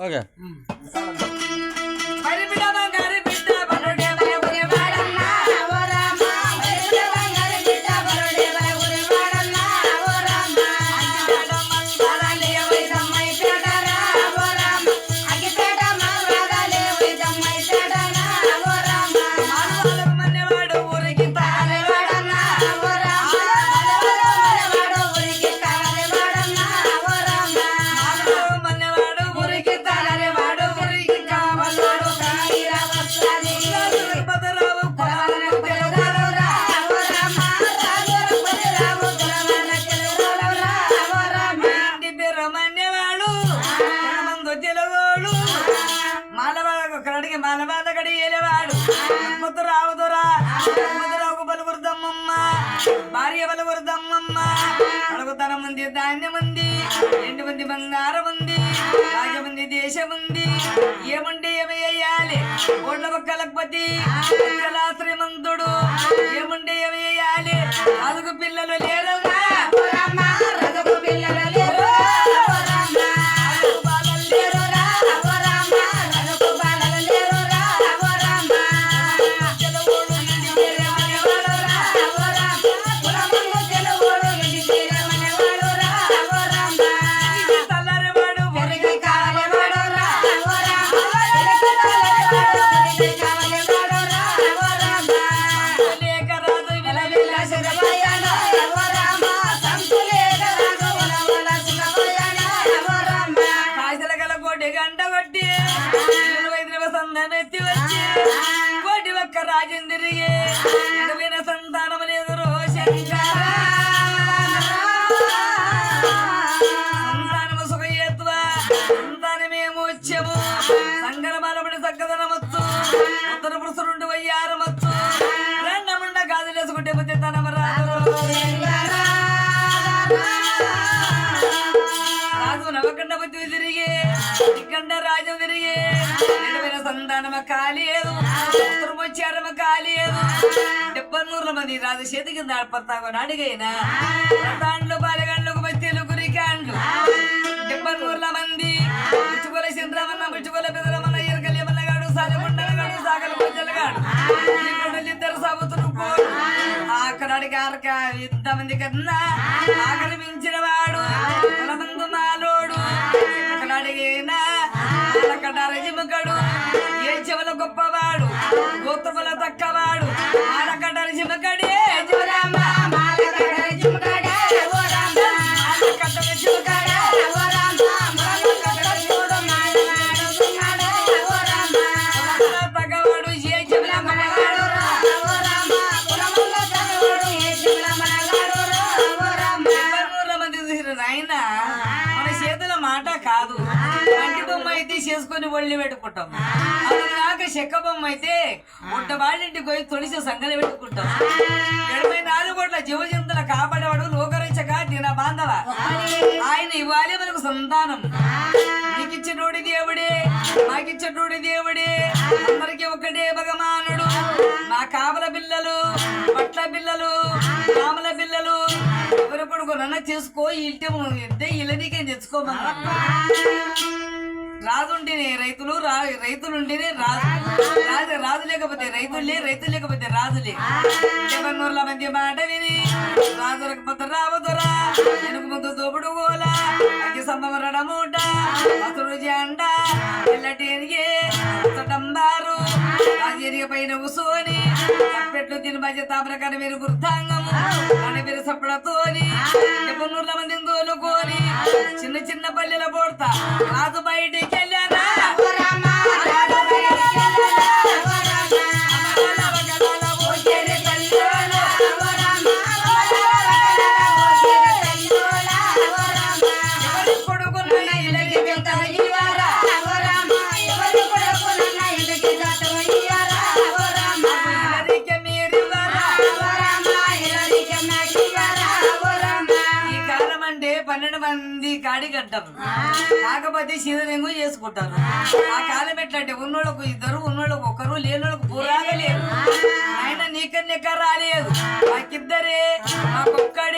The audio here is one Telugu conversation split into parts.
Okay. Mm. అడుగుతనం ఉంది ధాన్యం ఉంది రెండు మంది బంగారం ఉంది రాజమంది దేశం ఉంది ఏముంటే ఏమి వేయాలి కోట్ల ఒక్కలపతి శ్రీమంతుడు ఏముంటే ఏమి వేయాలి నాలుగు పిల్లలు లేరుగా రాజం సంతానం లేదు సంతానము సుఖయేత్వ. సంతానమేమో వచ్చము సంతానమ కాలేదు ఉత్తరం వచ్చారమ కాలేదు డెబ్బన్నూరుల మంది రాజు చేతి కింద పడతాగో అడిగైనా దాంట్లో బాలగండ్లకు బస్తీలు గురికాండ్లు డెబ్బన్నూరుల మంది. ముచ్చుకొల చంద్రమన్న ముచ్చుకొల పెదరమన్న ఎరకలేమన్నగాడు సాలగుండగాడు సాగల గుడ్డలు ఇద్దరు సాగుతున్నారు కోడు ఆఖరాడికి ఆరక ఇంతమంది కన్నా ఆఖరి మించిన వాడు. గోత్రముల తక్కవాడు. ఆడకడరజిముకడే జురామ మాలకడరజిముకడే ఓ రామ ఆడకడరజిముకడే ఓ రామ మాలకడరజిముడు మాలవాడు గున్నాడు ఓ రామ కులముల తగ్గవాడు ఏ చెవుల మనగాడు ఓ రామ కులముల తగ్గవాడు ఏ మంది చూసిరు నాయన. మన చేతుల మాట కాదు. కంటి బొమ్మ అయితే చేసుకొని ఒళ్ళి పెట్టుకుంటాం. చెక్క బొమ్మ అయితే ఉంట వాళ్ళింటికి పోయి తొలిసి సంగలి పెట్టుకుంటాం. ఎనభై నాలుగు కోట్ల జీవజంతుల కాపాడేవాడు లోకరించక తిన బాంధవ. ఆయన ఇవ్వాలి మనకు సంతానం. నీకిచ్చినోడి దేవుడే మాకిచ్చినోడి దేవుడే అందరికి ఒకటే భగవానుడు. మా కాపల పిల్లలు పట్ల పిల్లలు కామల పిల్లలు ఎవరు కొడుకు నన్న చేసుకో ఇంటి ఇల్లనికే తెచ్చుకోమన్నా రాజుంటేనే రైతులు రా రైతులుంటేనే రాజు రాజు రాజు లేకపోతే రైతులే రైతులు లేకపోతే రాజులే జగన్నూరుల మధ్య మాట విని రాజు రకపోతే రావదురా వెనుక ముందు దోపుడు గోల అగ్గి సంబరడ మూట అతడు జెండ ఎల్లటేనిగే డంబారు రాజేరిగ పైన కూసోని తప్పెట్లు తిని మధ్య తామరకన మీరు గుర్తాంగము అని మీరు సప్పడతోని జగన్నూరుల మందిని తోలుకోని చిన్న చిన్న పల్లెల పోడతా. రాజు బయటికి వెళ్ళానా మంది కాడి కట్టం కాకపోతే శివలింగం చేసుకుంటారు. ఆ. కాలం ఎట్లంటే ఉన్నోళ్ళకు ఇద్దరు ఉన్నోళ్ళకు ఒకరు లేనోళ్ళకు పురాగా లేరు ఆయన నీకన్నెక్క రాలేదు. మాకిద్దరే మాకొక్కడే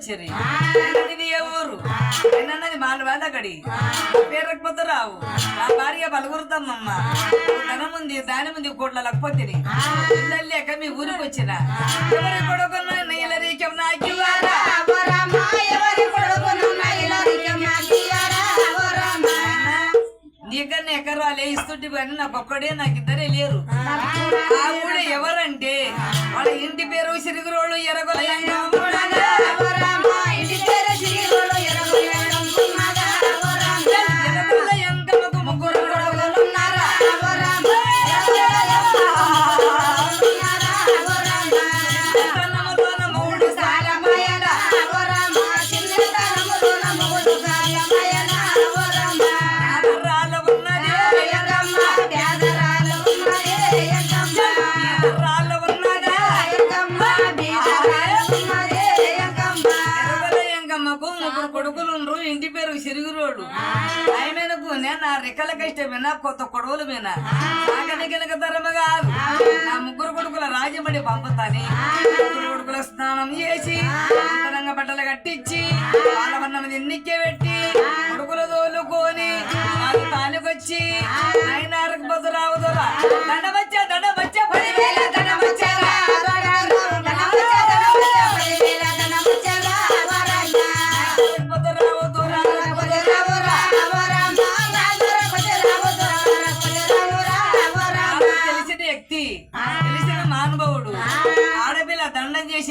మనసులు వచ్చారు. ఇది ఏ ఊరు? నేనన్నది మానవాద అక్కడి పేరకపోతే రావు నా భార్య బలగొరుతామమ్మ ధనం ఉంది దాని ముందు కోట్ల లక్పతిని పిల్లలు లేక మీ ఊరికి వచ్చిన ఎవరి కొడుకున్న నీలరీకం నాకి నీకన్నా ఎకరాలే ఇస్తుంటే కానీ నాకు ఒక్కడే నాకు ఇద్దరే లేరు. ఆ ఊళ్ళో ఎవరంటే వాళ్ళ ఇంటి పేరు సిరుగురోళ్ళు ఎరగొల ఎంకమ్మకు ముగ్గురు కొడుకులు ఉండ్రు ఇంటి పేరు సిరుగురోడు. ఆయనకు నేను నా రెక్కల కష్టమేనా కొత్త కొడవలు మీనా కాదు. నా ముగ్గురు కొడుకుల రాజమడి పంపుతాని. కొడుకుల స్నానం చేసి బట్టలు కట్టించి పాలవన్నం ఎన్నికే పెట్టి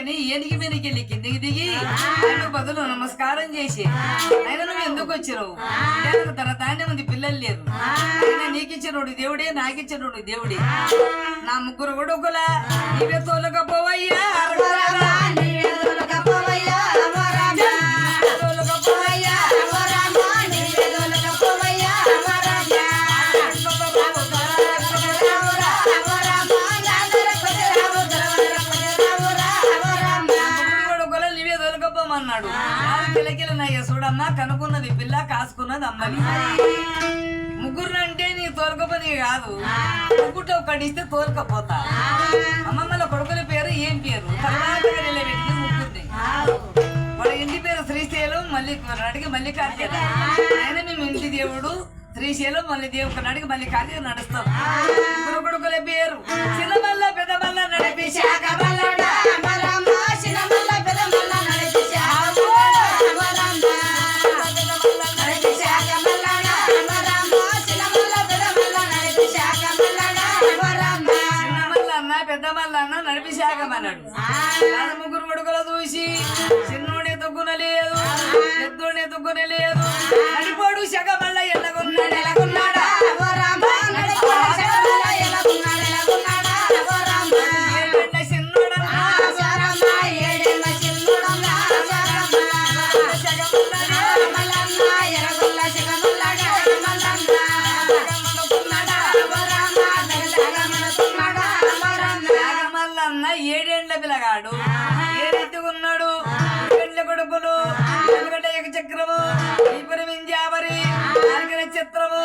అని ఏనికి మీదకి వెళ్ళి కిందికి దిగి బదులు నమస్కారం చేసి ఆయన నువ్వు ఎందుకు వచ్చినావు? తన తానే ఉంది పిల్లలు లేరు. ఆయన నీకిచ్చినోడు దేవుడే నాకిచ్చినోడు దేవుడే. నా ముగ్గురు కొడుకుల నీవే తోలకపోవయ్యా తోలకపోమన్నాడు కిలకిల నయ్య చూడమ్మా కనుక్కున్నది పిల్ల కాసుకున్నది అమ్మని ముగ్గురు అంటే నీ తోలకపోని కాదు. ముగ్గురు ఒకటిస్తే తోలకపోతా. అమ్మమ్మల కొడుకుల పేరు ఏం పేరు? తర్వాత నిలబెట్టింది ముగ్గురిని. వాళ్ళ ఇంటి పేరు శ్రీశైలం మల్లి నాటికి మల్లికార్జున. ఆయన మేము ఇంటి దేవుడు శ్రీశైలం మల్లి దేవుడు నాటికి మల్లికార్జున నడుస్తాం. కొడుకుల పేరు చిన్నమల్ల పెద్దమల్ల నడిపి శాఖ అన్న నడిపి శాఖం అన్నాడు నాన్న ముగ్గురు కొడుకులు చూసి చిన్నోడే తొక్కున లేదు పెద్దోడే తొక్కున లేదు నడిపోడు పిల్లగాడు ఏరెత్తుకున్నాడు పెళ్ళ కొడుకులు చక్రము నాలుగు నక్షత్రము